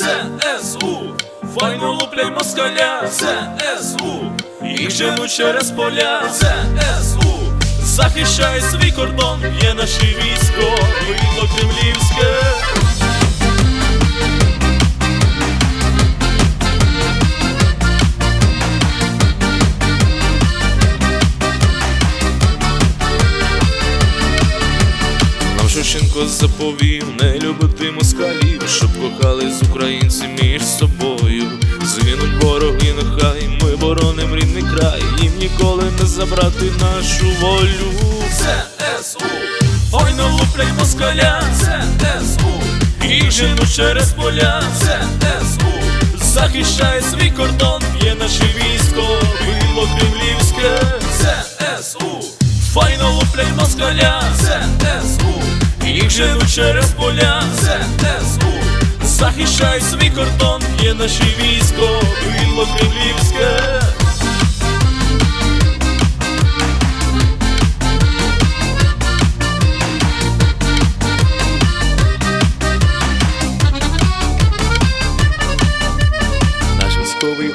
ЗСУ, файно луплять москаля, ЗСУ, їх женуть через поля, ЗСУ, захищає свій кордон, є наше військо, виїдло кремлівське. Шевченко заповів не любити москалів, щоб кохали з українці між собою. Згинуть вороги, нехай ми бороним рідний край, їм ніколи не забрати нашу волю. ЗСУ, файно луплять москаля, ЗСУ, їх женуть через поля, ЗСУ, захищає свій кордон, є наше військо, вийло кремлівське, ЗСУ. Файно луплять москаля, ЗСУ Їх живуть через поля, ЗСУ Захищай свій кордон, є наші військо, вийло кремлівське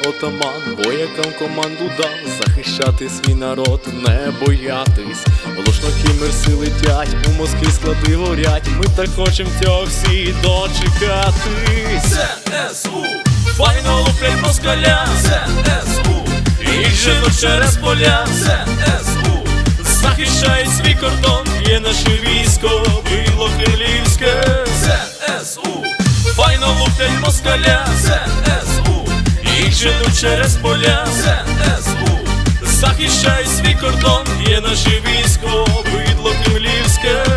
отаман воякам команду дав захищати свій народ, не боятись. Волошно кімерси летять, у Москві склади горять. Ми так хочем цього всі дочекатись. ЗСУ, файно луплять москаля, ЗСУ, їх женуть через поля, ЗСУ, захищає свій кордон, є наше військо, било кремлівське, ЗСУ. Файно луплять москаля, ЗСУ Їх через поля, ЗСУ Захищай свій кордон, є наше військо, бидло кремлівське